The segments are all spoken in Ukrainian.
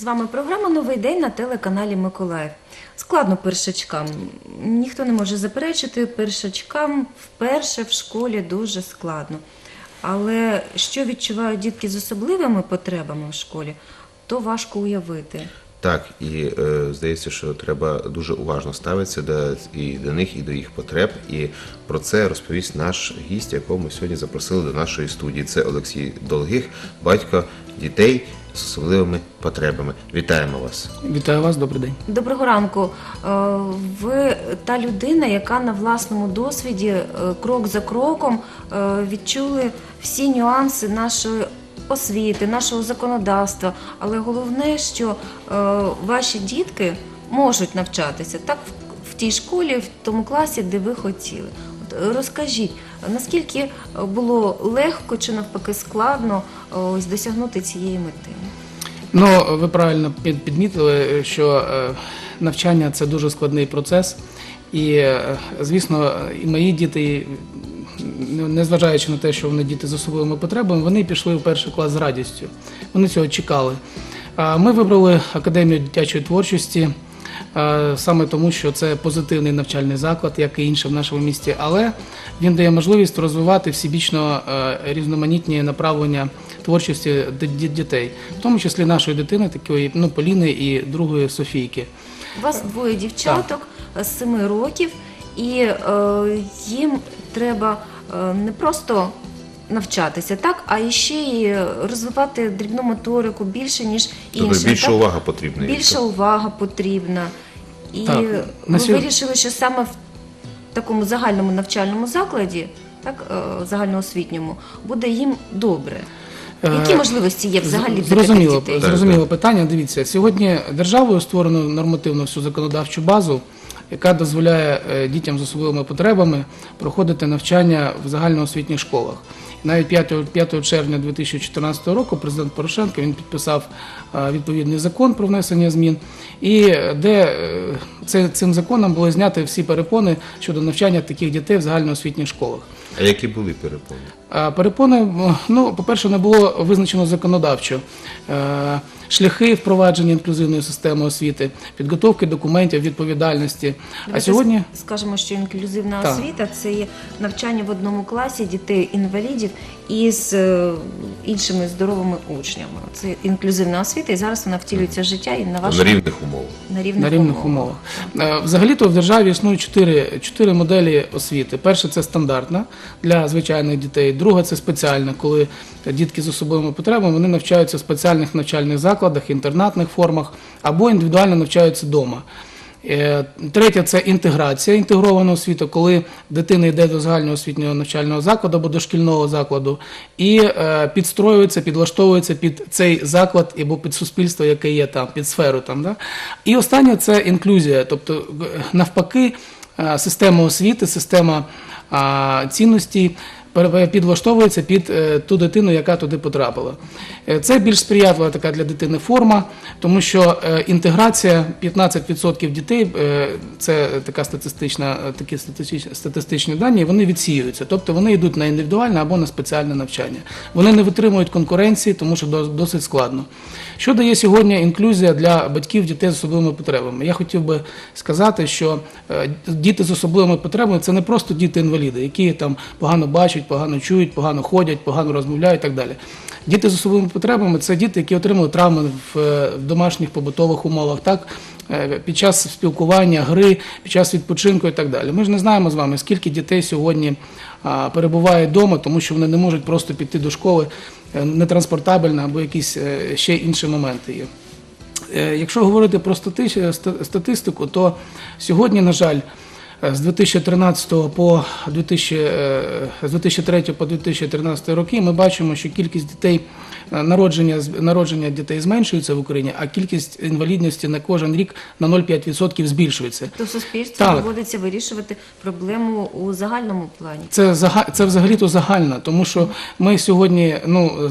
З вами програма Новий день на телеканалі Миколаїв. Складно першачкам. Ніхто не може заперечити, першачкам вперше в школі дуже складно. Але що відчувають дітки з особливими потребами в школі, то важко уявити. Так, і е, здається, що треба дуже уважно ставитися до, і до них, і до їх потреб. І про це розповість наш гість, якого ми сьогодні запросили до нашої студії. Це Олексій Долгих, батько дітей з особливими потребами. Вітаємо вас. Вітаю вас, добрий день. Доброго ранку. Е, Ви та людина, яка на власному досвіді е, крок за кроком е, відчули всі нюанси нашої освіти, нашого законодавства. Але головне, що е, ваші дітки можуть навчатися так в- в тій школі, в тому класі, де ви хотіли. От розкажіть, наскільки було легко чи навпаки складно е, ось досягнути цієї мети? Ну, ви правильно підмітили, що е, навчання це дуже складний процес. І, е, звісно, і мої діти, м, незважаючи на те, що вони діти з особливими потребами, вони пішли в перший клас з радістю. Вони цього чекали. Ми вибрали академію дитячої творчості. е, Саме тому, що це позитивний навчальний заклад, як і інше в нашому місті, але він дає можливість розвивати всебічно е, різноманітні направлення творчості дітей, в тому числі нашої дитини, такої ну Поліни і другої Софійки. У вас двоє дівчаток з семи років, і е, їм треба е, не просто навчатися, так, а іще й розвивати дрібну моторику більше, ніж Тобто іншим. більше так? увага потрібна. їм. Більша увага потрібна. І Так, ви сьогодні- вирішили, що саме в такому загальному навчальному закладі, так, е, загальноосвітньому, буде їм добре. Які Е, можливості є взагалі для Зрозуміло, таких дітей? Зрозуміло питання. Дивіться, сьогодні державою створено нормативно всю законодавчу базу, яка дозволяє е, дітям з особливими потребами проходити навчання в загальноосвітніх школах. Навіть 5, 5 червня 2014 року президент Порошенко він підписав е, відповідний закон про внесення змін, і е, де це, цим законом були зняті всі перепони щодо навчання таких дітей в загальноосвітніх школах. А які були перепони? Перепони, ну, по-перше, не було визначено законодавчо шляхи впровадження інклюзивної системи освіти, підготовки документів, відповідальності. А сьогодні скажемо, що інклюзивна Так. освіта це є навчання в одному класі дітей-інвалідів із е, іншими здоровими учнями. Це інклюзивна освіта, і зараз вона втілюється в життя і на На рівних умовах. на рівних, на рівних умовах. Е, Взагалі-то в державі існують чотири, чотири моделі освіти. Перша це стандартна для звичайних дітей, друга це спеціальна, коли дітки з особливими потребами вони навчаються в спеціальних навчальних закладах, інтернатних формах або індивідуально навчаються вдома. Е, Третє це інтеграція, інтегрована освіта, коли дитина йде до загального освітнього навчального закладу або до шкільного закладу і е, підстроюється, підлаштовується під цей заклад або під суспільство, яке є там, під сферу там. Да? І останнє це інклюзія, тобто е, навпаки, система освіти, система цінностей підлаштовується під е, ту дитину, яка туди потрапила. Е, Це більш сприятлива така для дитини форма, тому що е, інтеграція 15% дітей е, це така статистична, е, такі статистичні, дані, вони відсіюються, тобто вони йдуть на індивідуальне або на спеціальне навчання. Вони не витримують конкуренції, тому що досить складно. Що дає сьогодні інклюзія для батьків дітей з особливими потребами? Я хотів би сказати, що е, діти з особливими потребами це не просто діти-інваліди, які там погано бачать, погано чують, погано ходять, погано розмовляють і так далі. Діти з особливими потребами це діти, які отримали травми в, е, домашніх побутових умовах, так е, під час спілкування, гри, під час відпочинку і так далі. Ми ж не знаємо з вами, скільки дітей сьогодні перебуває вдома, тому що вони не можуть просто піти до школи е, нетранспортабельно або якісь ще інші моменти є. Якщо говорити про статистику, то сьогодні, на жаль, з 2013 по 2000, е, з 2003 по 2013 роки ми бачимо, що кількість дітей е, народження народження дітей зменшується в Україні, а кількість інвалідності на кожен рік на 0,5% збільшується. То суспільству Так. доводиться вирішувати проблему у загальному плані. Це це взагалі-то загальна, тому що ми сьогодні ну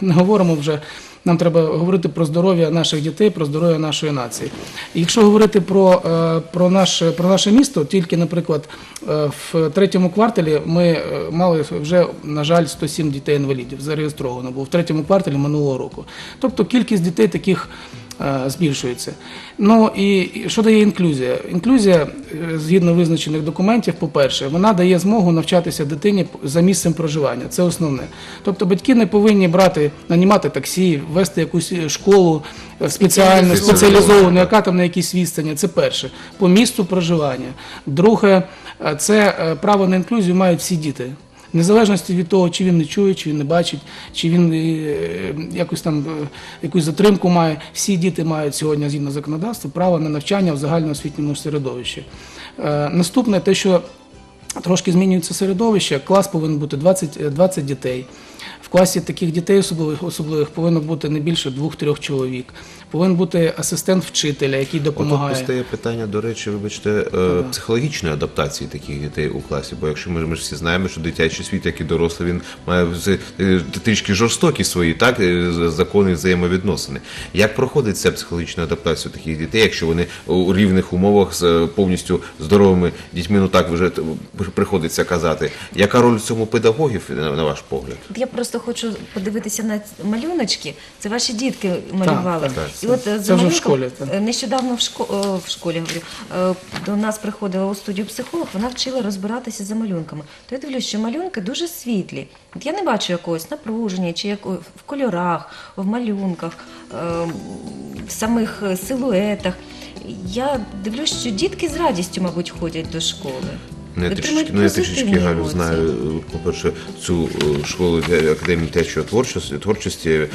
не говоримо вже нам треба говорити про здоров'я наших дітей, про здоров'я нашої нації. І якщо говорити про, е, про, наше, про наше місто, тільки, наприклад, е, в третьому кварталі ми е, мали вже, на жаль, 107 дітей-інвалідів зареєстровано, бо в третьому кварталі минулого року. Тобто кількість дітей таких збільшується. Ну і що дає інклюзія? Інклюзія, е, згідно визначених документів, по-перше, вона дає змогу навчатися дитині за місцем проживання. Це основне. Тобто батьки не повинні брати, нанімати таксі, вести якусь е, школу е, спеціальну, Спеціалізовану, яка там на якійсь відстані. Це перше. По місту проживання. Друге, е, це е, право на інклюзію мають всі діти. Незалежності від того, чи він не чує, чи він не бачить, чи він е, якусь там е, якусь затримку має. Всі діти мають сьогодні, згідно законодавства, право на навчання в загальноосвітньому середовищі. Е, Наступне, те, що трошки змінюється середовище, клас повинен бути 20, е, 20 дітей. В класі таких дітей особливих, особливих повинно бути не більше двох-трьох чоловік. Повинен бути асистент вчителя, який Отут допомагає. постає питання, до речі, вибачте, е, психологічної адаптації таких дітей у класі. Бо якщо ми, ми ж всі знаємо, що дитячий світ, як і дорослий, він має е, трішки жорстокі свої так, е, закони взаємовідносини. Як проходить ця психологічна адаптація таких дітей, якщо вони у рівних умовах з повністю здоровими дітьми, ну так вже приходиться казати. Яка роль в цьому педагогів, на на ваш погляд? Просто хочу подивитися на малюночки. Це ваші дітки малювали. так, так. І от е, за вже в школі, так. е, нещодавно в, шко- е, в школі говорю, до нас приходила у студію психолог, вона вчила розбиратися за малюнками. То я дивлюсь, що малюнки дуже світлі. От я не бачу якогось напруження, чи як в кольорах, в малюнках, в самих силуетах. Я дивлюсь, що дітки з радістю, мабуть, ходять до школи. Ну, я трішечки, ну, я трішечки Галю знаю, по-перше, цю е, школу академії творчої творчості, творчості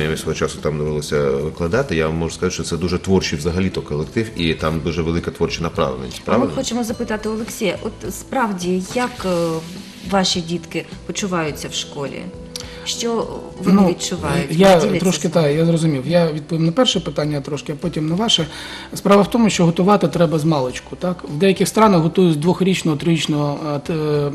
я свого часу там довелося викладати. Я вам можу сказати, що це дуже творчий взагалі-то колектив, і там дуже велика творча направленість. А Ми хочемо запитати Олексія, от справді, як е, ваші дітки почуваються в школі? Що вони відчувають? Ну, Я Діляться трошки так, я зрозумів. Я відповім на перше питання трошки, а потім на ваше. Справа в тому, що готувати треба з маличку. Так? В деяких странах готують з двохрічного, трирічного е, т- е,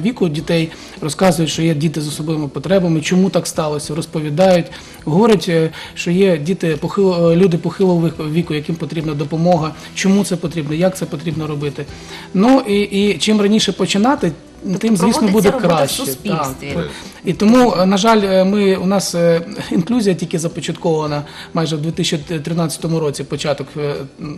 віку дітей, розказують, що є діти з особливими потребами, чому так сталося, розповідають. Говорять, е, що є діти похило, е, люди похилого віку, яким потрібна допомога, чому це потрібно, як це потрібно робити. Ну і, і чим раніше починати, тим, звісно, буде робота в краще. суспільстві. Так. І тому, е, на жаль, е, ми у нас е, інклюзія тільки започаткована майже в 2013 році. Початок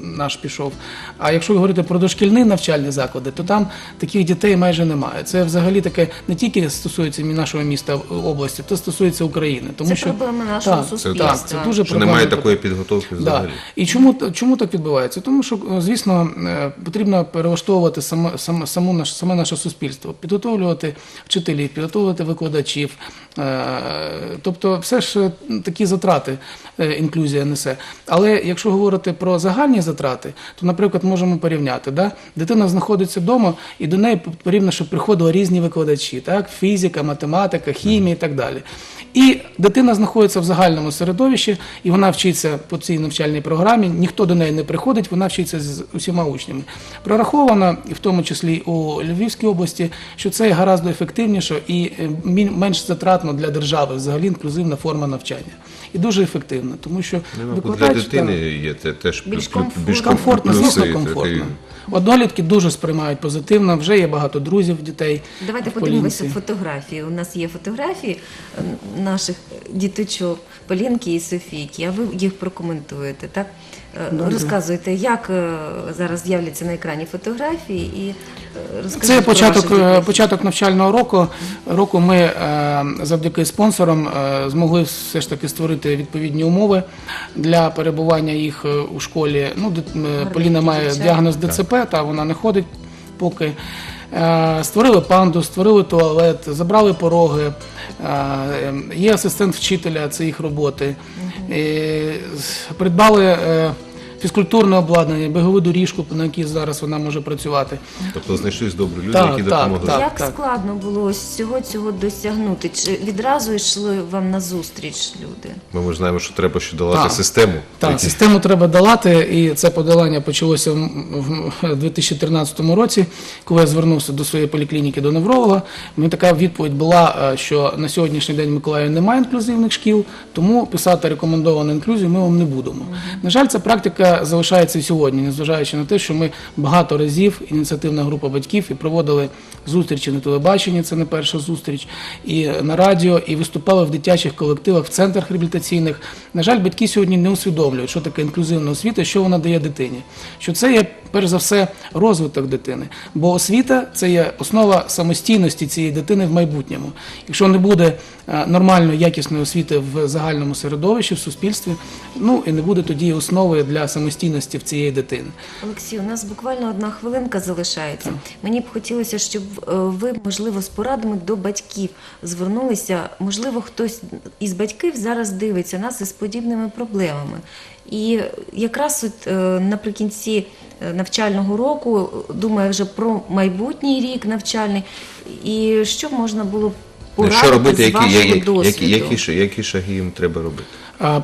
наш пішов. А якщо говорити про дошкільні навчальні заклади, то там таких дітей майже немає. Це взагалі таке не тільки стосується нашого міста області, це стосується України. Тому Це що проблема нашого Так, суспільства. Так, це дуже Що проблема. немає такої підготовки взагалі. Да. І чому, чому так відбувається? Тому що, звісно, потрібно перелаштовувати саме, саме, саме наше суспільство, підготовлювати вчителів, підготовлювати викладачів. Е, Тобто, все ж е, такі затрати е, інклюзія несе. Але якщо говорити про загальні затрати, то, наприклад, можемо порівняти. Да? Дитина знаходиться вдома, і до неї потрібно, щоб приходили різні викладачі, так? фізика, математика, хімія і так далі. І дитина знаходиться в загальному середовищі, і вона вчиться по цій навчальній програмі. Ніхто до неї не приходить, вона вчиться з усіма учнями. Прораховано, і в тому числі у Львівській області, що це гораздо ефективніше і е, менш затратно для держави взагалі інклюзивна форма навчання. І дуже ефективна, тому що викладач... для дитини є це теж Більш комфортно. звісно, комфортно. Однолітки дуже сприймають позитивно, вже є багато друзів дітей. Давайте подивимося фотографії. У нас є фотографії е, наших діточок Полінки і Софійки, а ви їх прокоментуєте, так? Е, Розказуйте, як е, зараз з'являться на екрані фотографії і е, розкажіть Це початок, початок навчального року. Року ми завдяки спонсорам змогли все ж таки створити відповідні умови для перебування їх у школі. Ну, Поліна має діагноз ДЦП, та вона не ходить поки. Е, Створили панду, створили туалет, забрали пороги. Е, Є асистент вчителя, це їх роботи. Придбали е, фізкультурне обладнання, бігову доріжку, на якій зараз вона може працювати. Тобто знайшлись добрі люди, Так, які так, допомогли. так. Як складно було ось всього цього досягнути? Чи відразу йшли вам на зустріч люди? Ми, ми ж знаємо, що треба ще долати Так. систему. Так, Які- систему треба долати, і це подолання почалося в- в 2013 році, коли я звернувся до своєї поліклініки до невролога. Мені така відповідь була, е, що на сьогоднішній день в Миколаїві немає інклюзивних шкіл, тому писати рекомендовану інклюзію ми вам не будемо. На жаль, ця практика залишається сьогодні, незважаючи на те, що ми багато разів, ініціативна група батьків, і проводили зустрічі на телебаченні, це не перша зустріч, і на радіо, і виступали в дитячих колективах, в центрах реабілітаційних. На жаль, батьки сьогодні не усвідомлюють, що таке інклюзивна освіта, що вона дає дитині. Що це є перш за все розвиток дитини. Бо освіта це є основа самостійності цієї дитини в майбутньому. Якщо не буде е, нормальної якісної освіти в загальному середовищі, в суспільстві, ну і не буде тоді основи для самостійності в цієї дитини. Олексій, у нас буквально одна хвилинка залишається. Мені б хотілося, щоб е, ви, можливо, з порадами до батьків звернулися. Можливо, хтось із батьків зараз дивиться нас із подібними проблемами. І якраз от, е, наприкінці е, навчального року думає вже про майбутній рік навчальний. І що можна було порадити що робити, з вашого які, досвіду? які, які, які шаги їм треба робити?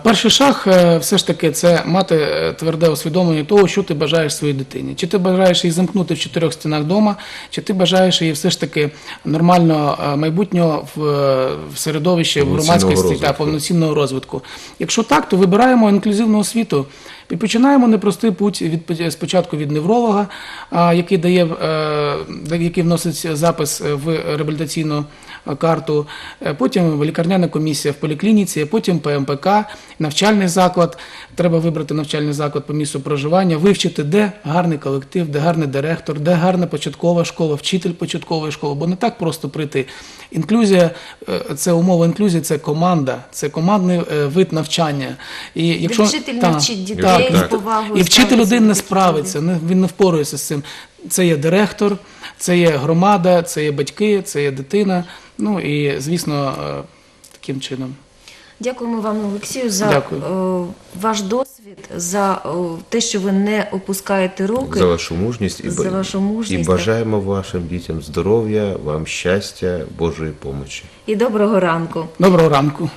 Перший шаг е, все ж таки це мати е, тверде усвідомлення того, що ти бажаєш своїй дитині. Чи ти бажаєш її замкнути в чотирьох стінах вдома, чи ти бажаєш її все ж таки нормального е, майбутнього в, в середовищі, в громадськості та повноцінного розвитку. Якщо так, то вибираємо інклюзивну освіту і починаємо непростий путь від спочатку від невролога, який дає який вносить запис в реабілітаційну карту, е, потім лікарняна комісія в поліклініці, потім ПМПК, навчальний заклад. Треба вибрати навчальний заклад по місцю проживання, вивчити, де гарний колектив, де гарний директор, де гарна початкова школа, вчитель початкової школи, бо не так просто прийти. Інклюзія, е, це умова інклюзії, це команда, це командний е, вид навчання. І якщо вчитель Та, навчить дітей так, з так. повагою і вчитель один не справиться, не- він не впорується з цим. Це є директор, це є громада, це є батьки, це є дитина. Ну і звісно, е, таким чином. Дякуємо вам, Олексію, за Дякую. е, ваш досвід, за е, те, що ви не опускаєте руки. За вашу мужність і, За вашу мужність, і бажаємо вашим дітям здоров'я, вам щастя, Божої помочі. І доброго ранку. Доброго ранку.